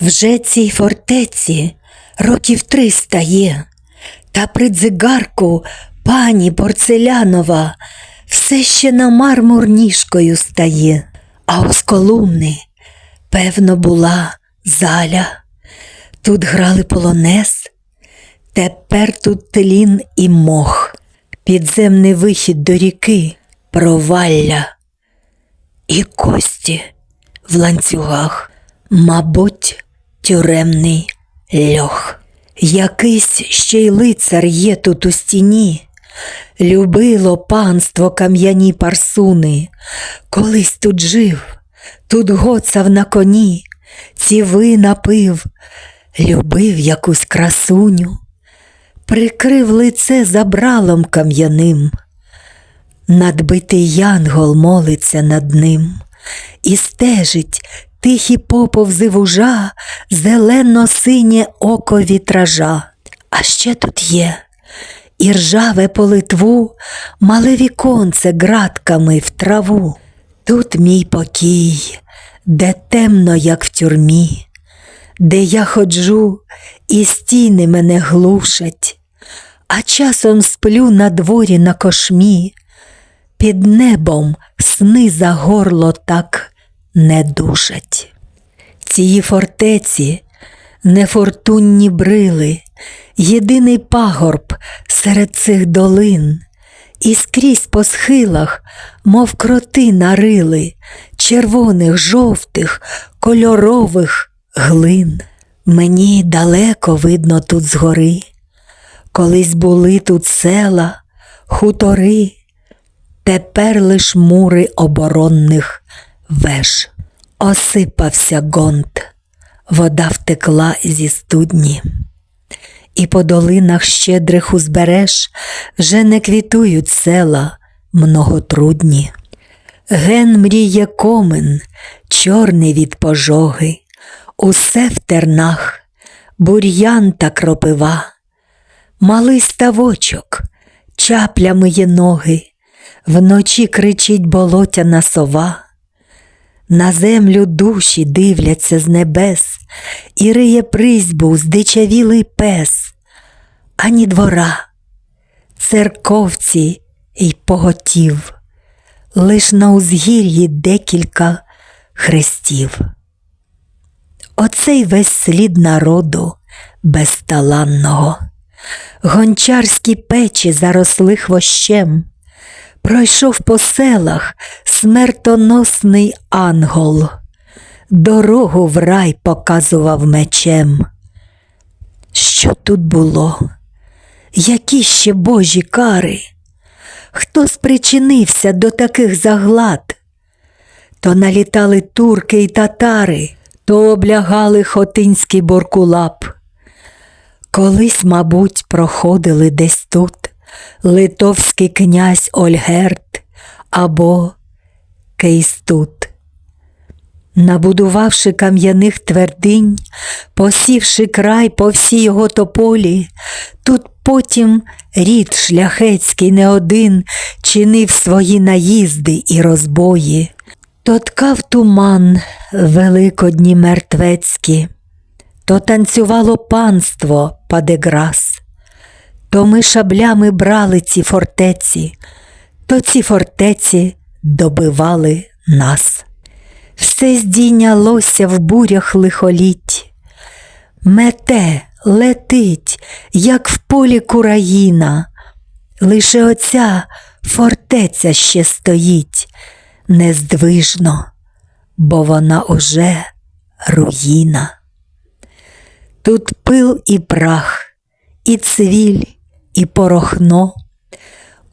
Вже цій фортеці років триста є, та при дзигарку пані порцелянова все ще на мармур ніжкою стає, а ось колумни, певно, була заля. Тут грали полонез, тепер тут тлін і мох, підземний вихід до ріки, провалля. І кості в ланцюгах, мабуть, тюремний льох. Якийсь ще й лицар є тут у стіні. Любило панство кам'яні парсуни, колись тут жив, тут гоцав на коні, ціви напив, любив якусь красуню, прикрив лице забралом кам'яним. Надбитий янгол молиться над ним і стежить тихі поповзи вужа, зелено-синє око вітража. А ще тут є і ржаве по Литву, мале віконце ґратками в траву. Тут мій покій, де темно, як в тюрмі, де я ходжу, і стіни мене глушать, а часом сплю на дворі на кошмі, під небом сни за горло так не душать. Цієї фортеці нефортунні брили, єдиний пагорб серед цих долин, і скрізь по схилах, мов кроти нарили, червоних, жовтих, кольорових глин. Мені далеко видно тут згори, колись були тут села, хутори, тепер лиш мури оборонних веж. Осипався гонт, вода втекла зі студні, і по долинах щедрих узбереж вже не квітують села многотрудні. Ген мріє комин, чорний від пожоги, усе в тернах, бур'ян та кропива, малий ставочок, чаплями є ноги, вночі кричить болотяна сова. На землю душі дивляться з небес, і риє призьбу здичавілий пес, ані двора, церковці й поготів, лиш на узгір'ї декілька хрестів. Оцей весь слід народу безталанного, гончарські печі заросли хвощем. Пройшов по селах смертоносний ангел, дорогу в рай показував мечем. Що тут було? Які ще божі кари? Хто спричинився до таких заглад? То налітали турки й татари, то облягали хотинський боркулап. Колись, мабуть, проходили десь тут литовський князь Ольгерт або Кейстут. Набудувавши кам'яних твердинь, посівши край по всій його тополі, тут потім рід шляхецький не один чинив свої наїзди і розбої, то ткав туман великодні мертвецькі, то танцювало панство Падеграс. То ми шаблями брали ці фортеці, то ці фортеці добивали нас. Все здійнялося в бурях лихоліть, мете, летить, як в полі кураїна, лише оця фортеця ще стоїть нездвижно, бо вона уже руїна. Тут пил і прах, і цвіль і порохно,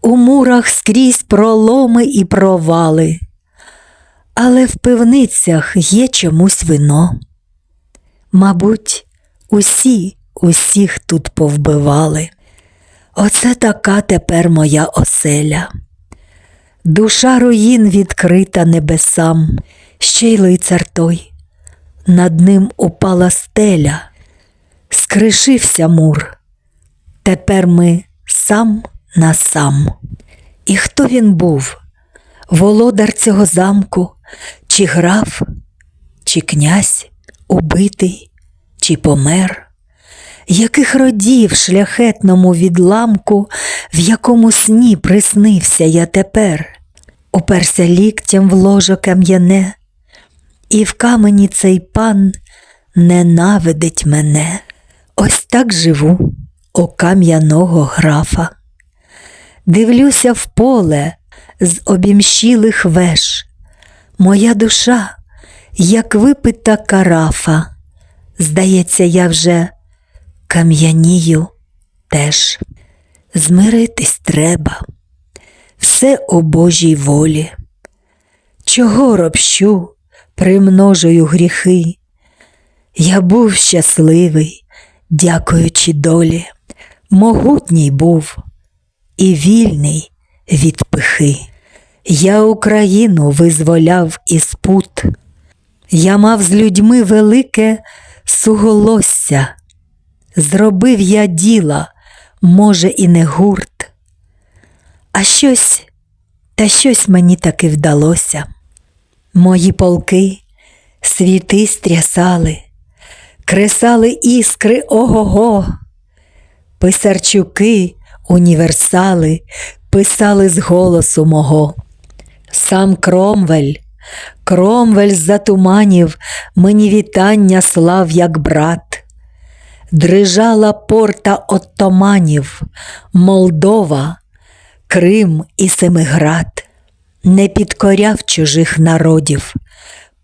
у мурах скрізь проломи і провали, але в пивницях є чомусь вино. Мабуть, усі усіх тут повбивали. Оце така тепер моя оселя. Душа руїн відкрита небесам, ще й лицар той. Над ним упала стеля, скришився мур. Тепер ми сам на сам. І хто він був? Володар цього замку, чи граф, чи князь убитий чи помер? Яких родів шляхетному відламку, в якому сні приснився я тепер, уперся ліктям в ложо кам'яне, і в камені цей пан ненавидить мене. Ось так живу у кам'яного графа. Дивлюся в поле з обімщілих веш. Моя душа, як випита карафа, здається, я вже кам'янію теж. Змиритись треба, все у Божій волі. Чого робщу, примножую гріхи? Я був щасливий, дякуючи долі, могутній був і вільний від пихи. Я Україну визволяв із пут, я мав з людьми велике суголосся, зробив я діла, може, і не гурт, а щось, та щось мені таки вдалося. Мої полки світи стрясали, кресали іскри ого-го, писарчуки, універсали писали з голосу мого. Сам Кромвель, Кромвель з-за туманів мені вітання слав, як брат. Дрижала порта оттоманів, Молдова, Крим і Семиград, не підкоряв чужих народів,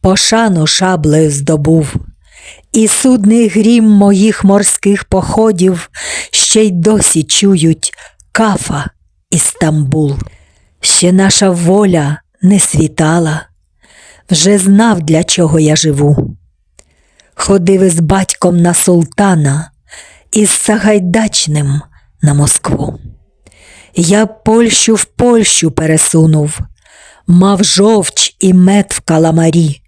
пошану шаблею здобув, і судний грім моїх морських походів ще й досі чують кафа і Стамбул. Ще наша воля не світала, вже знав, для чого я живу. Ходив із батьком на султана, із Сагайдачним на Москву. Я Польщу в Польщу пересунув, мав жовч і мед в каламарі.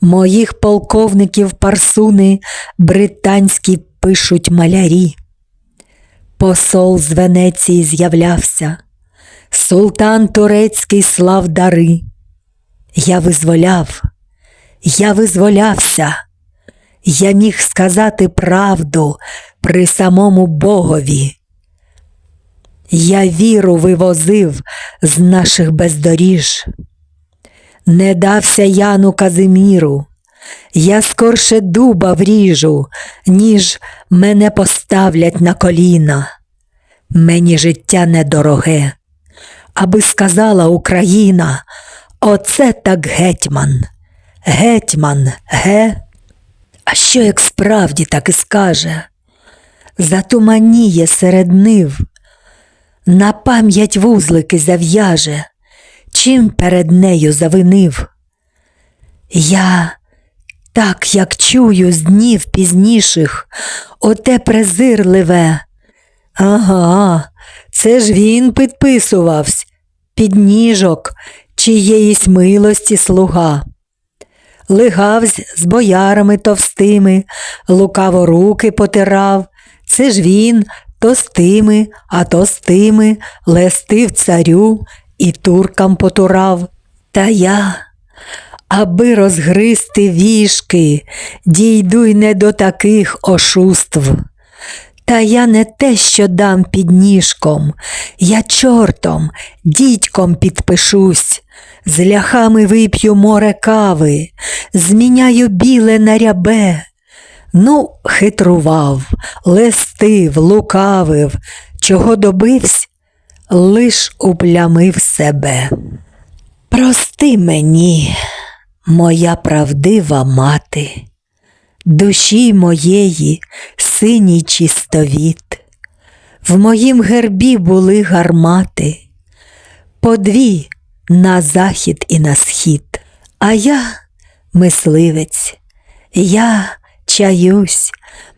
Моїх полковників парсуни британські пишуть малярі. Посол з Венеції з'являвся, султан турецький слав дари. Я визволяв, я визволявся, я міг сказати правду при самому Богові. Я віру вивозив з наших бездоріж, не дався Яну Казиміру, я скорше дуба вріжу, ніж мене поставлять на коліна. Мені життя недороге, аби сказала Україна, оце так гетьман, гетьман, ге. А що як справді так і скаже? Затуманіє серед нив, на пам'ять вузлики зав'яже, чим перед нею завинив. Я так, як чую з днів пізніших, оте презирливе. Ага, це ж він підписувався, підніжок чиєїсь милості слуга. Лигавсь з боярами товстими, лукаво руки потирав. Це ж він то з тими, а то з тими лестив царю і туркам потурав. Та я аби розгристи вішки, дійду й не до таких ошуств. Та я не те, що дам під ніжком, я чортом, дідьком підпишусь, з ляхами вип'ю море кави, зміняю біле на рябе. Ну, хитрував, лестив, лукавив, чого добивсь, лиш уплямив себе. Прости мені моя правдива мати, душі моєї синій чистовіт, в моїм гербі були гармати, по дві на захід і на схід, а я мисливець, я чаюсь,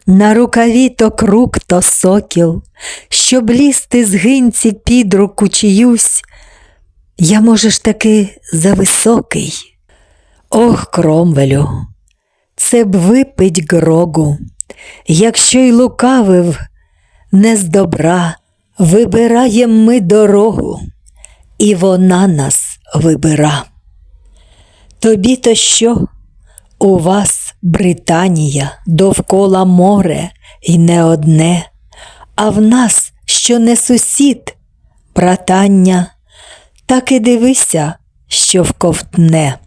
на рукаві то крук, то сокіл, щоб лізти з гинці під руку чиюсь, я, можеш, таки зависокий. Ох, кромвелю, це б випить грогу, якщо й лукавив, не з добра, вибираєм ми дорогу, і вона нас вибира. Тобі то що? У вас Британія довкола море й не одне, а в нас, що не сусід, братання, так і дивися, що вковтне.